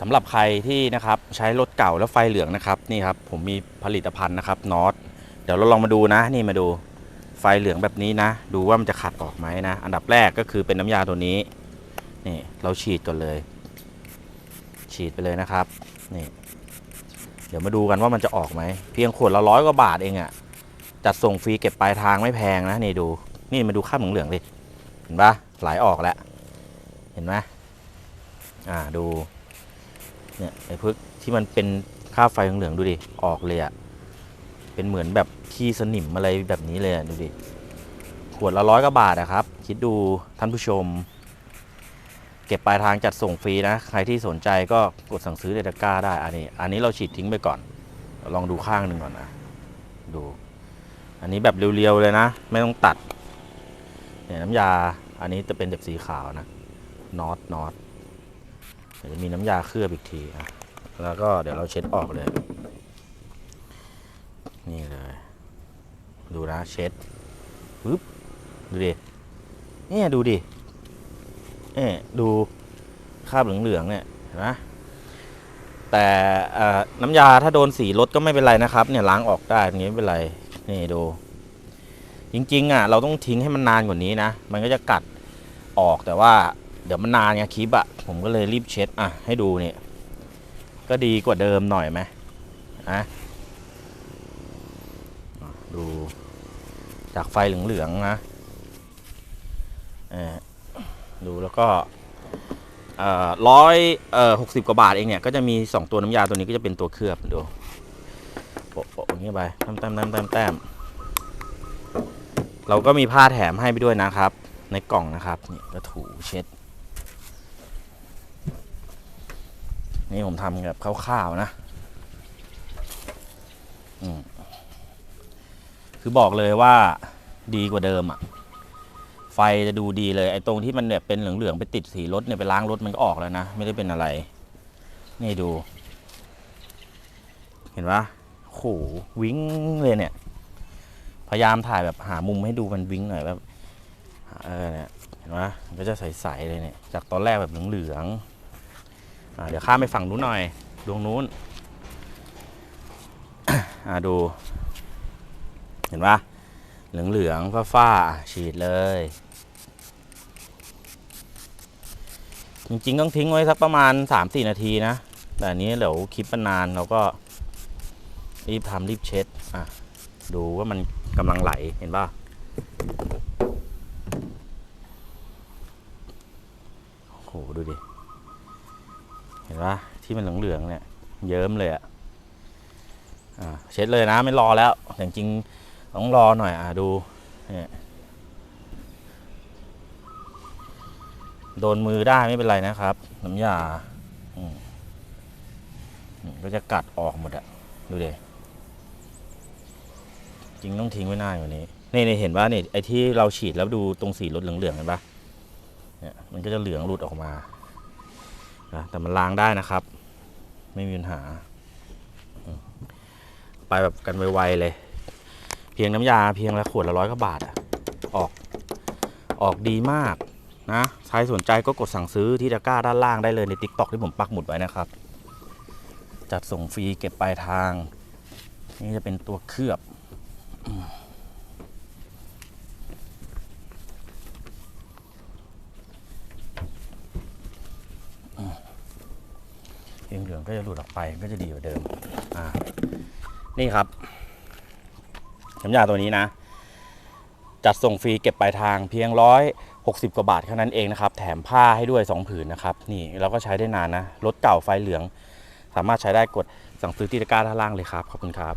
สำหรับใครที่นะครับใช้รถเก่าแล้วไฟเหลืองนะครับนี่ครับผมมีผลิตภัณฑ์นะครับน็อตเดี๋ยวเราลองมาดูนะนี่มาดูไฟเหลืองแบบนี้นะ ดูว่ามันจะขัดออกไหมนะ อันดับแรกก็คือเป็นน้ำยาตัวนี้นี่เราฉีดก่อนเลย ฉีดไปเลยนะครับนี่เดี๋ยวมาดูกันว่ามันจะออกไหมเพียงขวดละร้อยกว่าบาทเองอะ่ะจัดส่งฟรีเก็บปลายทางไม่แพงนะนี่ดูนี่มาดูข้ามเหลืองๆดิเห็นปะไหลออกแล้วเห็นไหมอ่าดู เนี่ยไอ้พวกที่มันเป็นค่าไฟเหลืองๆดูดิ ออกเลยอะเป็นเหมือนแบบขี้สนิมอะไรแบบนี้เลยอะดูดิ ขวดละร้อยกว่าบาทอะครับ คิดดูท่านผู้ชม เก็บปลายทางจัดส่งฟรีนะ ใครที่สนใจก็กดสั่งซื้อในตะกร้าได้ อันนี้ อันนี้เราฉีดทิ้งไปก่อน ลองดูข้างหนึ่งก่อนนะ ดู อันนี้แบบเรียวๆเลยนะ ไม่ต้องตัด เนี่ยน้ำยา อันนี้จะเป็นแบบสีขาวนะน็อตน็อต เดี๋ยวจะมีน้ำยาเคลือบอีกทีอะแล้วก็เดี๋ยวเราเช็ดออกเลย นี่เลย ดูนะเช็ดปึ๊บดูดิเนี่ยดูดิเอ๊ดูคราบเหลืองๆเนี่ยเห็นไหมแต่น้ำยาถ้าโดนสีรถก็ไม่เป็นไรนะครับ เนี่ยล้างออกได้ตรงนี้ไม่เป็นไรนี่ดู จริงๆอะเราต้องทิ้งให้มันนานกว่านี้นะ มันก็จะกัดออกแต่ว่า เดี๋ยวมันนานไงคลิปอะผมก็เลยรีบเช็ดอะให้ดูเนี่ยก็ดีกว่าเดิมหน่อยไหมอะดูจากไฟเหลืองๆนะเออดูแล้วก็ร้อยหกสิบกว่าบาทเองเนี่ย ก็จะมี 2 ตัวน้ำยาตัวนี้ก็จะเป็นตัวเคลือบดูโปะโปะอย่างเงี้ยไปแต้มแต้มแต้มแต้มแต้มเราก็มีผ้าแถมให้ไปด้วยนะครับ ในกล่องนะครับนี่ก็ถูเช็ด นี่ผมทำแบบคร่าวๆนะคือบอกเลยว่าดีกว่าเดิมอะ่ะ ไฟจะดูดีเลย ไอ้ตรงที่มันแบบเป็นเหลืองๆไปติดสีรถเนี่ยไปล้างรถมันก็ออกแล้วนะ ไม่ได้เป็นอะไร นี่ดู เห็นปะโหวิ้งเลยเนี่ย พยายามถ่ายแบบหามุมให้ดูมันวิ้งหน่อยแบบเออเนี่ยเห็นปะมันก็จะใสๆเลยเนี่ย จากตอนแรกแบบเหลืองๆ เดี๋ยวข้ามไปฝั่งนู้นหน่อยดวงนู้นดู เห็นปะเหลืองเหลืองฟ้าฟ้าฉีดเลย จริงๆ ต้องทิ้งไว้สักประมาณ 3-4 นาทีนะ แต่อันนี้เดี๋ยวคลิปมันนานเราก็ รีบทำรีบเช็ด อะ ดูว่ามันกำลังไหลเห็นปะโอ้โห ดูดิ เห็น ปะที่มันเหลืองๆเนี่ยเยิ้มเลยอะอะเช็ดเลยนะไม่รอแล้วแต่จริงต้องรอหน่อยอะดูเนี่ยโดนมือได้ไม่เป็นไรนะครับน้ำยาก็จะกัดออกหมดอะดูเดจริงต้องทิ้งไว้นานกว่นี้นี่นเห็นว่านี่ไอ้ที่เราฉีดแล้วดูตรงสีรถเหลืองๆเห็นปะเนี่ยมันก็จะเหลืองหลุดออกมา นะแต่มันล้างได้นะครับ ไม่มีปัญหา ไปแบบกันไวๆเลย เพียงน้ำยาเพียงละขวดละร้อยกว่าบาทอะออกออกดีมากนะใครสนใจก็กดสั่งซื้อที่ตะกร้าด้านล่างได้เลยใน t ิ k t o k ที่ผมปักหมุดไว้นะครับ จัดส่งฟรีเก็บปลายทาง นี่จะเป็นตัวเคลือบ เพียงเหลืองก็จะหลุดออกไปก็จะดีกว่าเดิมอ่านี่ครับน้ำยาตัวนี้นะ จัดส่งฟรีเก็บปลายทางเพียงร้อยหกสิบกว่าบาทเท่านั้นเองนะครับ แถมผ้าให้ด้วย 2 ผืนนะครับ นี่เราก็ใช้ได้นานนะ รถเก่าไฟเหลือง สามารถใช้ได้กดสั่งซื้อที่ตะกร้าด้านล่างเลยครับ ขอบคุณครับ